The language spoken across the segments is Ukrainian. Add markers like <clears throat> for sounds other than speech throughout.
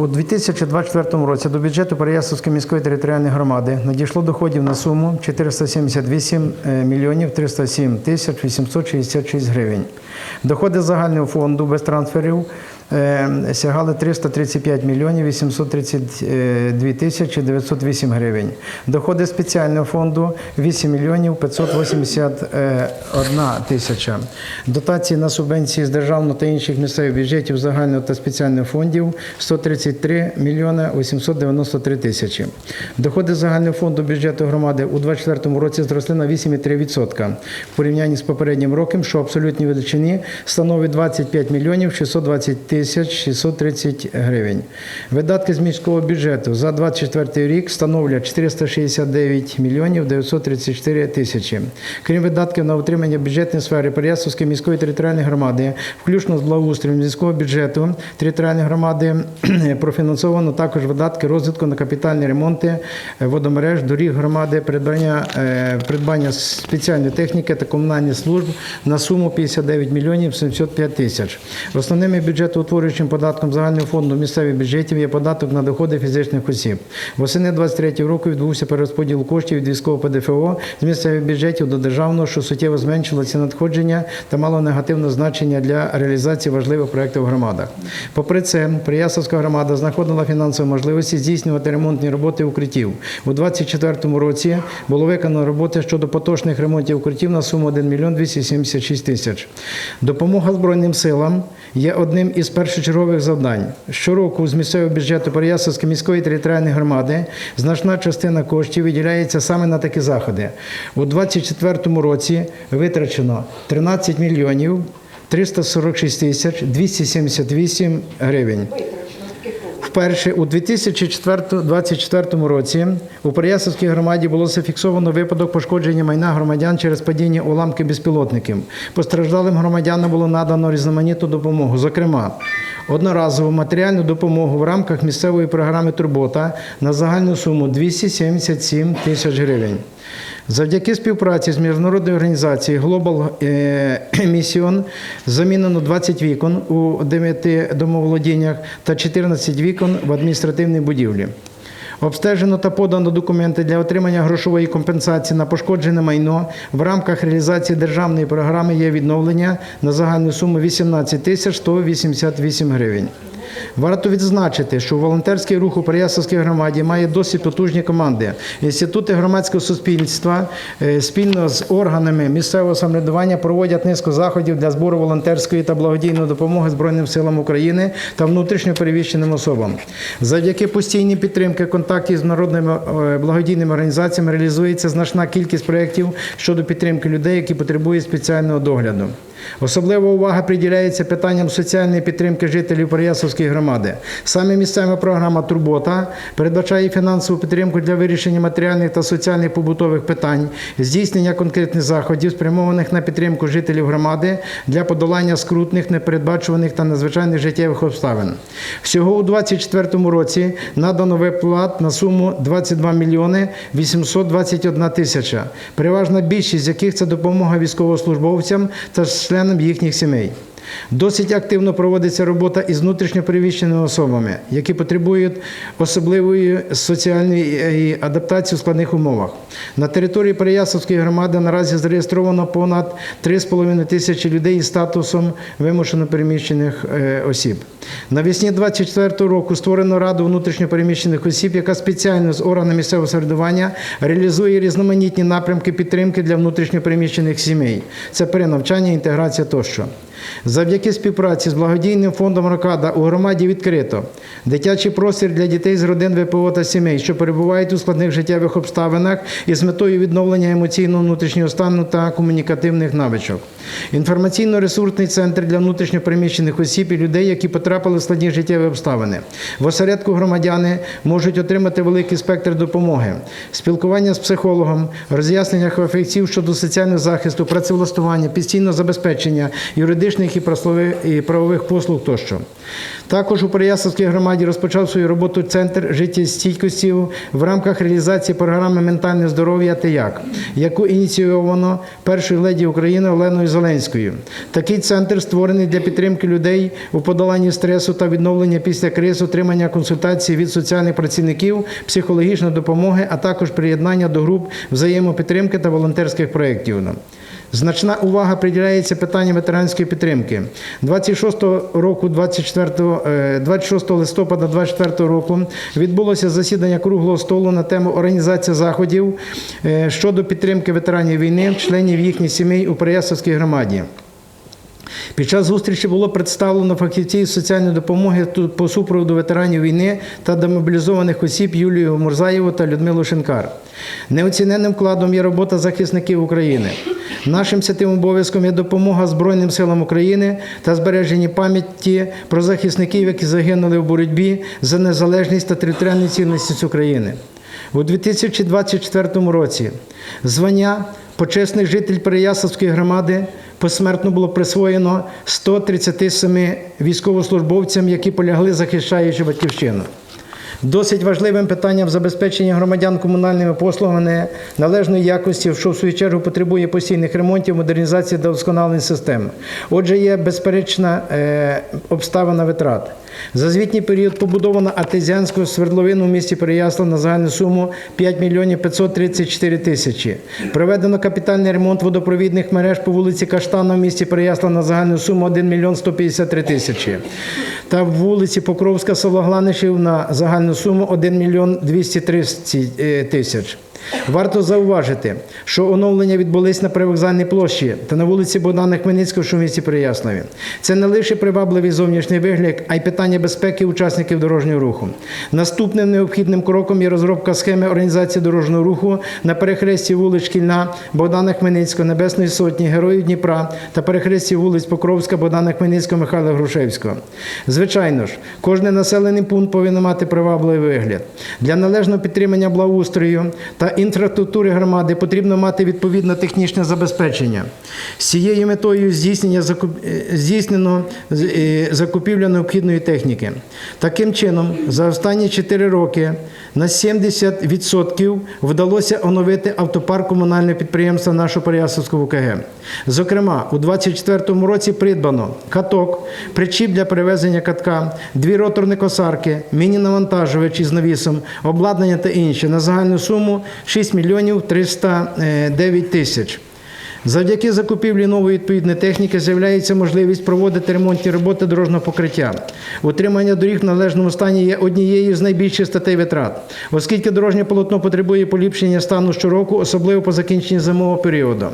У 2024 році до бюджету Переяславської міської територіальної громади надійшло доходів на суму 478 мільйонів 307 тисяч 866 гривень. Доходи загального фонду без трансферів е, сягали 335 мільйонів 832 тисячі 908 гривень. Доходи спеціального фонду 8 мільйонів 581 тисяча. Дотації на субвенції з державного та інших місцевих бюджетів загального та спеціальних фондів 133 мільйони 893 тисячі. Доходи загального фонду бюджету громади у 2024 році зросли на 8,3% в порівнянні з попереднім роком, що в абсолютній величині становить 25 мільйонів 620 тисяч 630 гривень. Видатки з міського бюджету за 2024 рік становлять 469 мільйонів 934 тисячі. Крім видатків на утримання бюджетної сфери Переяславської міської територіальної громади, включно з благоустроєм міського бюджету територіальної громади профінансовано також видатки розвитку на капітальні ремонти е, водомереж, доріг громади, придбання, е, придбання спеціальної техніки та комунальних служб на суму 59 мільйонів 705 тисяч. Основним бюджетоутворюючим податком загального фонду місцевих бюджетів є податок на доходи фізичних осіб. Восени 23 року відбувся перерозподіл коштів від військового ПДФО з місцевих бюджетів до державного, що суттєво зменшило ці надходження та мало негативне значення для реалізації важливих проєктів в громадах. Попри це, Приясовська громада знаходила фінансові можливості здійснювати ремонтні роботи укриттів. У 2024 році було виконано роботи щодо поточних ремонтів укриттів на суму 1 мільйон 276 тисяч. Допомога Збройним силам є одним із першочергових завдань. Щороку з місцевого бюджету Переяславської міської територіальної громади значна частина коштів виділяється саме на такі заходи. У 2024 році витрачено 13 мільйонів 346 тисяч 278 гривень. Вперше у 2024 році у Переяславській громаді було зафіксовано випадок пошкодження майна громадян через падіння уламки безпілотників. Постраждалим громадянам було надано різноманітну допомогу, зокрема, одноразову матеріальну допомогу в рамках місцевої програми Турбота на загальну суму 277 тисяч гривень. Завдяки співпраці з міжнародною організацією Global е, <clears throat> Mission замінено 20 вікон у 9 домоволодіннях та 14 вікон в адміністративній будівлі. Обстежено та подано документи для отримання грошової компенсації на пошкоджене майно в рамках реалізації державної програми є відновлення на загальну суму 18 тисяч 188 гривень. Варто відзначити, що волонтерський рух у Переяславській громаді має досить потужні команди. Інститути громадського суспільства е, спільно з органами місцевого самоврядування проводять низку заходів для збору волонтерської та благодійної допомоги Збройним силам України та внутрішньо переміщеним особам. Завдяки постійній підтримці контактів з народними е, благодійними організаціями реалізується значна кількість проєктів щодо підтримки людей, які потребують спеціального догляду. Особлива увага приділяється питанням соціальної підтримки жителів Переяславської громади. Саме місцева програма Турбота передбачає фінансову підтримку для вирішення матеріальних та соціальних побутових питань, здійснення конкретних заходів, спрямованих на підтримку жителів громади для подолання скрутних, непередбачуваних та надзвичайних життєвих обставин. Всього у 2024 році надано виплат на суму 22 мільйони 821 тисяча, переважна більшість з яких це допомога військовослужбовцям та членам їхніх сімей. Досить активно проводиться робота із внутрішньопереміщеними особами, які потребують особливої соціальної адаптації у складних умовах. На території Переяславської громади наразі зареєстровано понад 3,5 тисячі людей із статусом вимушено переміщених е, осіб. Навесні 24 року створено Раду внутрішньопереміщених осіб, яка спеціально з органами місцевого самоврядування реалізує різноманітні напрямки підтримки для внутрішньопереміщених сімей. Це перенавчання, інтеграція тощо. Завдяки співпраці з благодійним фондом Рокада у громаді відкрито дитячий простір для дітей з родин ВПО та сімей, що перебувають у складних життєвих обставинах із метою відновлення емоційного внутрішнього стану та комунікативних навичок. Інформаційно-ресурсний центр для внутрішньопереміщених осіб і людей, які потрапили в складні життєві обставини. В осередку громадяни можуть отримати великий спектр допомоги, спілкування з психологом, роз'яснення фахівців щодо соціального захисту, працевлаштування, постійного забезпечення, юридичних і правових послуг тощо. Також у Переяславській громаді розпочав свою роботу Центр життєстійкості в рамках реалізації програми ментальне здоров'я «Ти як», яку ініційовано першою леді України Оленою Зеленською. Такий центр створений для підтримки людей у подоланні стресу та відновлення після криз, отримання консультацій від соціальних працівників, психологічної допомоги, а також приєднання до груп взаємопідтримки та волонтерських проєктів. Значна увага приділяється питанням ветеранської підтримки. 26 року, 24, е, 26 листопада 24 року відбулося засідання круглого столу на тему організація заходів е, щодо підтримки ветеранів війни, членів їхніх сімей у Переяславській громаді. Під час зустрічі було представлено фахівців соціальної допомоги по супроводу ветеранів війни та демобілізованих осіб Юлію Мурзаєву та Людмилу Шинкар. Неоціненним вкладом є робота захисників України. Нашим святим обов'язком є допомога Збройним силам України та збереження пам'яті про захисників, які загинули в боротьбі за незалежність та територіальну цілісність України. У 2024 році звання почесний житель Переяславської громади посмертно було присвоєно 137 військовослужбовцям, які полягли, захищаючи батьківщину. Досить важливим питанням забезпечення громадян комунальними послугами належної якості, що в свою чергу потребує постійних ремонтів, модернізації та вдосконалення системи. Отже, є безперечна е, обставина витрат. За звітній період побудовано артезіанську свердловину в місті Переяслав на загальну суму 5 мільйонів 534 тисячі. Проведено капітальний ремонт водопровідних мереж по вулиці Каштана в місті Переяслав на загальну суму 1 мільйон 153 тисячі. Та в вулиці Покровська село Гланишів на загальну суму 1 мільйон 230 е, тисяч. Варто зауважити, що оновлення відбулись на привокзальній площі та на вулиці Богдана Хмельницького, в місті Переяславі. Це не лише привабливий зовнішній вигляд, а й питання безпеки учасників дорожнього руху. Наступним необхідним кроком є розробка схеми організації дорожнього руху на перехресті вулиць Шкільна, Богдана Хмельницького, Небесної Сотні, Героїв Дніпра та перехресті вулиць Покровська, Богдана Хмельницького, Михайла Грушевського. Звичайно ж, кожен населений пункт повинен мати привабливий вигляд. Для належного підтримання благоустрою та інфраструктури громади потрібно мати відповідне технічне забезпечення. З цією метою здійснення е, здійснено е, закупівля необхідної техніки. Таким чином, за останні 4 роки на 70% вдалося оновити автопарк комунального підприємства нашого Переяславського КГ. Зокрема, у 2024 році придбано каток, причіп для перевезення катка, дві роторні косарки, міні-навантажувачі з навісом, обладнання та інше на загальну суму 6 мільйонів 309 тисяч. Завдяки закупівлі нової відповідної техніки з'являється можливість проводити ремонтні роботи дорожнього покриття. Утримання доріг в належному стані є однією з найбільших статей витрат, оскільки дорожнє полотно потребує поліпшення стану щороку, особливо по закінченні зимового періоду.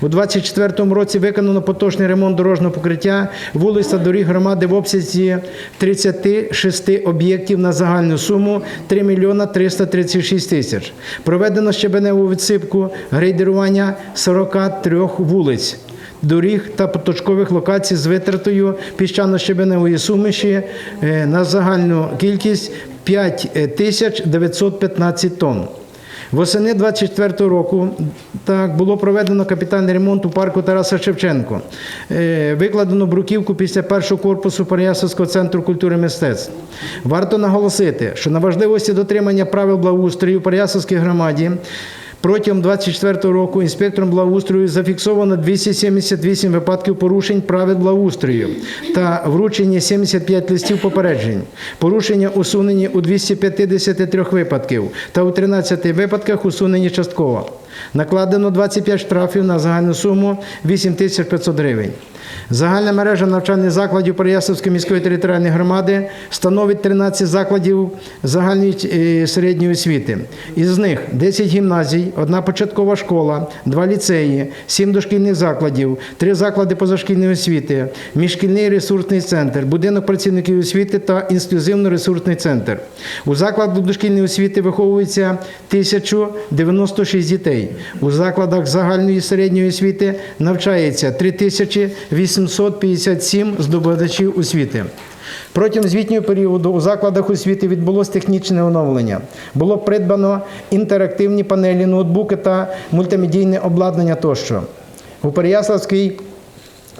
У 2024 році виконано поточний ремонт дорожнього покриття вулиць та доріг громади в обсязі 36 об'єктів на загальну суму 3 мільйона 336 тисяч. Проведено щебеневу відсипку грейдерування 43 вулиць. Доріг та поточкових локацій з витратою піщано-щебеневої суміші е, на загальну кількість 5 тисяч 915 тонн. Восени 24 року так було проведено капітальний ремонт у парку Тараса Шевченко. Е, Викладено бруківку після першого корпусу Переяславського центру культури і мистецтв. Варто наголосити, що на важливості дотримання правил благоустрою у Переяславській громаді. Протягом 24 року інспектором благоустрою зафіксовано 278 випадків порушень правил благоустрою та вручені 75 листів попереджень. Порушення усунені у 253 випадків та у 13 випадках усунені частково. Накладено 25 штрафів на загальну суму 8500 гривень. Загальна мережа навчальних закладів Переяславської міської територіальної громади становить 13 закладів загальної е, середньої освіти. Із них 10 гімназій, одна початкова школа, два ліцеї, 7 дошкільних закладів, 3 заклади позашкільної освіти, міжшкільний ресурсний центр, будинок працівників освіти та інклюзивно-ресурсний центр. У закладах дошкільної освіти виховується 1096 дітей. У закладах загальної середньої освіти навчається 3857 здобувачів освіти. Протягом звітнього періоду у закладах освіти відбулось технічне оновлення. Було придбано інтерактивні панелі, ноутбуки та мультимедійне обладнання тощо. У Переяславській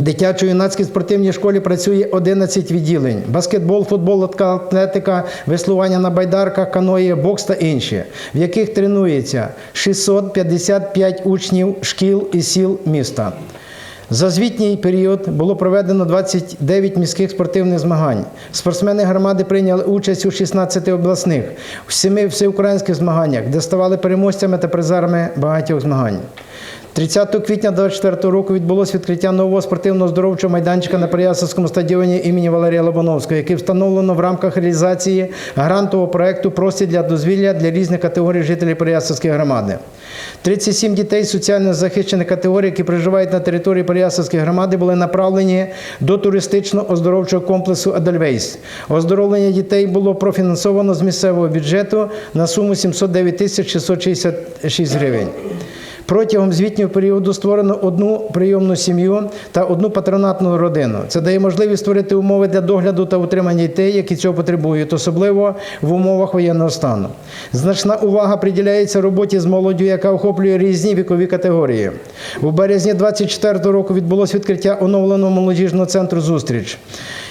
Дитячо-юнацькій спортивній школі працює 11 відділень: баскетбол, футбол, атлетика, веслування на байдарках, каної, бокс та інші, в яких тренується 655 учнів шкіл і сіл міста. За звітній період було проведено 29 міських спортивних змагань. Спортсмени громади прийняли участь у 16 обласних, в 7 всеукраїнських змаганнях, де ставали переможцями та призерами багатьох змагань. 30 квітня 2024 року відбулося відкриття нового спортивного здоровчого майданчика на Переяславському стадіоні імені Валерія Лобановського, який встановлено в рамках реалізації грантового проекту «Простір для дозвілля для різних категорій жителів Переяславської громади. 37 дітей соціально захищених категорій, які проживають на території Переяславської громади, були направлені до туристично-оздоровчого комплексу Адельвейс. Оздоровлення дітей було профінансовано з місцевого бюджету на суму 709 тисяч 666 гривень. Протягом звітнього періоду створено одну прийомну сім'ю та одну патронатну родину. Це дає можливість створити умови для догляду та утримання дітей, які цього потребують, особливо в умовах воєнного стану. Значна увага приділяється роботі з молоддю, яка охоплює різні вікові категорії. У березні 2024 року відбулося відкриття оновленого молодіжного центру зустріч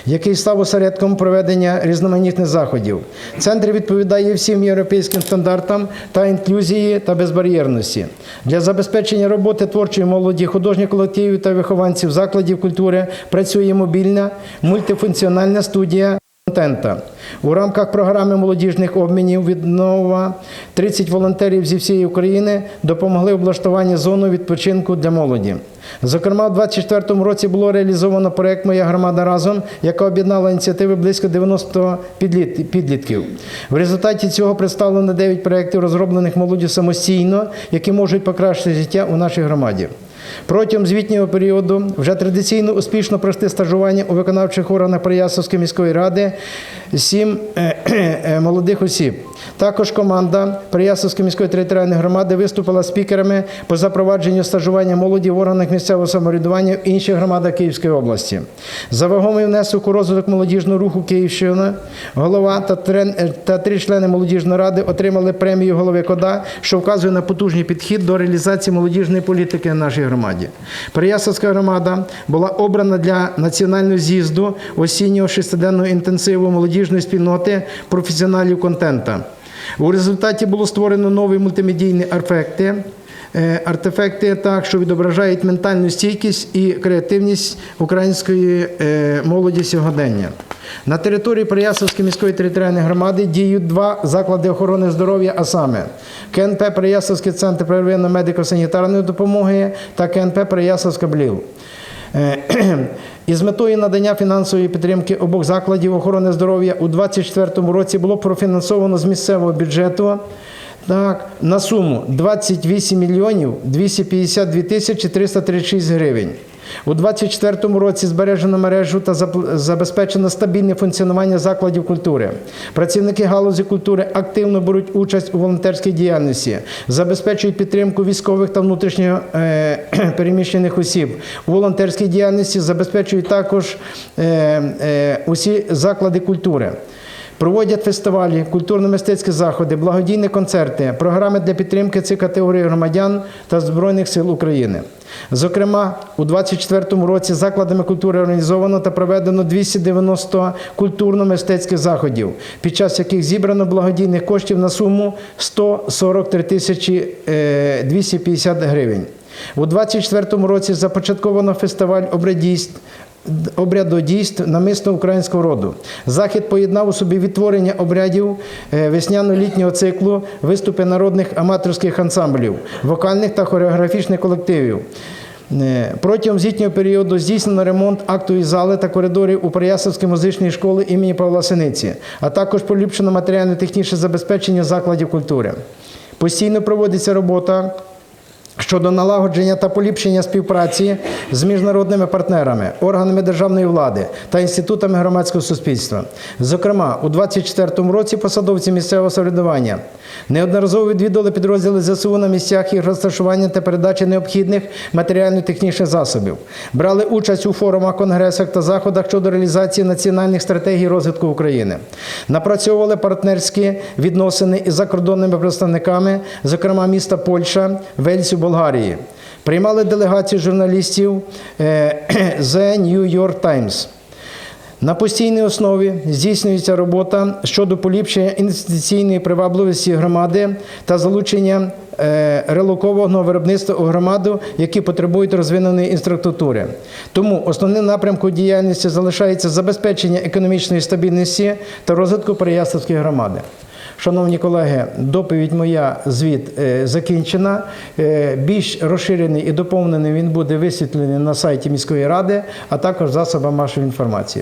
який став осередком проведення різноманітних заходів. Центр відповідає всім європейським стандартам та інклюзії та безбар'єрності. Для забезпечення роботи творчої молоді, художніх колективів та вихованців закладів культури працює мобільна мультифункціональна студія. Контента у рамках програми молодіжних обмінів від нова 30 волонтерів зі всієї України допомогли облаштуванні зони відпочинку для молоді. Зокрема, у 2024 році було реалізовано проект Моя громада разом, яка об'єднала ініціативи близько 90 підліт- підлітків. В результаті цього представлено 9 проєктів, розроблених молоддю самостійно, які можуть покращити життя у нашій громаді. Протягом звітнього періоду вже традиційно успішно пройшли стажування у виконавчих органах Переяславської міської ради сім е, е, молодих осіб. Також команда Переяславської міської територіальної громади виступила спікерами по запровадженню стажування молоді в органах місцевого самоврядування в інших громадах Київської області. За вагомий внесок у розвиток молодіжного руху Київщини голова е, та три члени молодіжної ради отримали премію голови КОДА, що вказує на потужний підхід до реалізації молодіжної політики в нашій громаді. Переяславська громада була обрана для національного з'їзду осіннього шестиденного інтенсиву молодіжної спільноти професіоналів контента. У результаті було створено нові мультимедійні артефакти, е, артефакти так, що відображають ментальну стійкість і креативність української е, молоді сьогодення. На території Переяславської міської територіальної громади діють два заклади охорони здоров'я, а саме КНП Переяславський центр первинної медико-санітарної допомоги та КНП Переяславська БЛІЛ. Е, <clears throat> Із метою надання фінансової підтримки обох закладів охорони здоров'я у 2024 році було профінансовано з місцевого бюджету так, на суму 28 мільйонів 252 тисячі 336 гривень. У 2024 році збережено мережу та забезпечено стабільне функціонування закладів культури. Працівники галузі культури активно беруть участь у волонтерській діяльності, забезпечують підтримку військових та внутрішньо е, <clears throat> переміщених осіб. У волонтерській діяльності забезпечують також е, е, усі заклади культури. Проводять фестивалі, культурно-мистецькі заходи, благодійні концерти, програми для підтримки цих категорій громадян та Збройних сил України. Зокрема, у 2024 році закладами культури організовано та проведено 290 культурно-мистецьких заходів, під час яких зібрано благодійних коштів на суму 143 тисячі е, 250 гривень. У 2024 році започатковано фестиваль обрядійств обрядодійств намисно українського роду. Захід поєднав у собі відтворення обрядів е, весняно-літнього циклу, виступи народних аматорських ансамблів, вокальних та хореографічних колективів. Е, Протягом зітнього періоду здійснено ремонт актової зали та коридорів у Переяславській музичній школи імені Павла Синиці, а також поліпшено матеріально-технічне забезпечення закладів культури. Постійно проводиться робота щодо налагодження та поліпшення співпраці з міжнародними партнерами, органами державної влади та інститутами громадського суспільства. Зокрема, у 2024 році посадовці місцевого самоврядування неодноразово відвідували підрозділи ЗСУ на місцях їх розташування та передачі необхідних матеріально-технічних засобів, брали участь у форумах, конгресах та заходах щодо реалізації національних стратегій розвитку України, напрацьовували партнерські відносини із закордонними представниками, зокрема міста Польща, Вельсю, Болгарії. Приймали делегацію журналістів е, <clears throat> The New York Times. На постійній основі здійснюється робота щодо поліпшення інвестиційної привабливості громади та залучення е, релокованого виробництва у громаду, які потребують розвиненої інфраструктури. Тому основним напрямком діяльності залишається забезпечення економічної стабільності та розвитку Переяславської громади. Шановні колеги, доповідь моя звіт е, закінчена. Е, більш розширений і доповнений він буде висвітлений на сайті міської ради, а також засобам масової інформації.